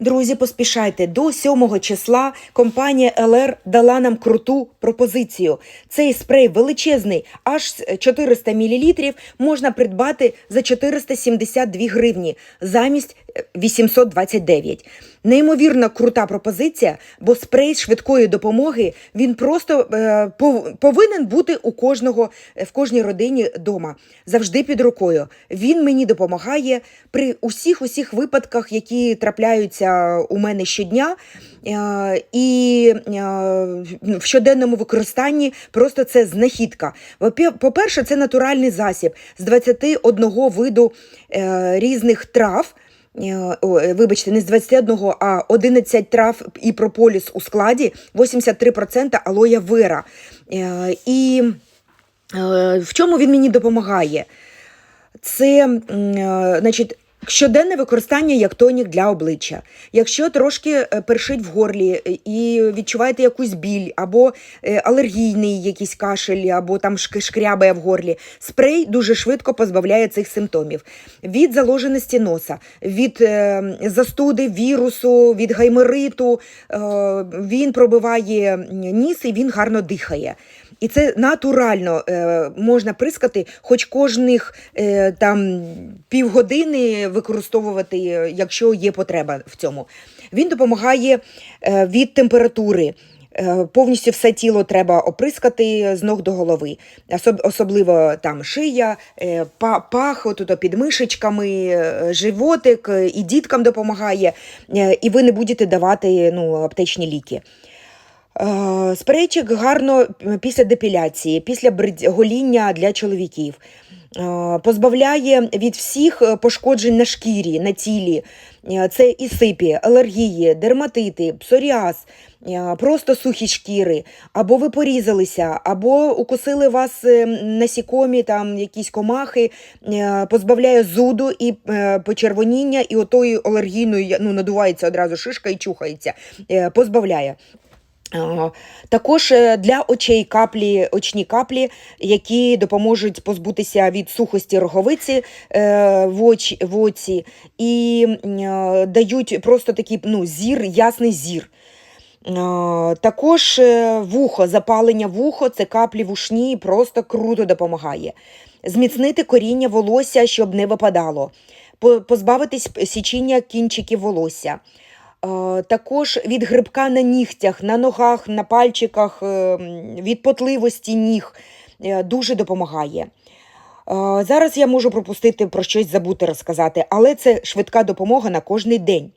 Друзі, поспішайте до 7 числа. Компанія LR дала нам круту пропозицію. Цей спрей величезний, аж 400 мл, можна придбати за 472 гривні замість е, 829. Неймовірно крута пропозиція, бо спрей швидкої допомоги він просто е, повинен бути у кожного е, в кожній родині дома, завжди під рукою. Він мені допомагає при усіх усіх випадках, які трапляються у мене щодня. Е, І е, в щоденному використанні просто це знахідка. По-перше, це натуральний засіб з 21 виду е, різних трав. Вибачте, не з 21, а 11 трав і прополіс у складі, 83% алоя вера. І в чому він мені допомагає? Це значить, щоденне використання як тонік для обличчя. Якщо трошки е, першить в горлі е, і відчуваєте якусь біль, або е, алергійний якийсь кашель, або там шкрябає в горлі, спрей дуже швидко позбавляє цих симптомів. Від заложеності носа, від застуди, вірусу, від гаймериту, він пробиває ніс і він гарно дихає. І це натурально можна прискати, хоч кожних там півгодини використовувати, е, якщо є потреба в цьому. Він допомагає е, від температури. Е, Повністю все тіло треба оприскати з ног до голови, особливо там шия, па- пах, отут під мишечками, животик, і діткам допомагає, і ви не будете давати ну, аптечні ліки. Спрейчик гарно після депіляції, після гоління для чоловіків. Е, Позбавляє від всіх е, пошкоджень на шкірі, на тілі. Е, Це і сипі, алергії, дерматити, псоріаз, просто сухі шкіри, або ви порізалися, або укусили вас насікомі, там якісь комахи, позбавляє зуду і почервоніння, і отої алергійної ну, надувається одразу шишка і чухається, позбавляє. А, Також е, для очей каплі, очні каплі, які допоможуть позбутися від сухості роговиці е, в, очі, в оці і е, дають просто такий ну, зір, ясний зір. Також е, вухо, запалення вухо, це каплі вушні, просто круто допомагає. Зміцнити коріння волосся, щоб не випадало, позбавитись січіння кінчиків волосся. Е, Також від грибка на нігтях, на ногах, на пальчиках, е, від потливості ніг е, дуже допомагає. Зараз я можу пропустити про щось забути розказати, але це швидка допомога на кожний день.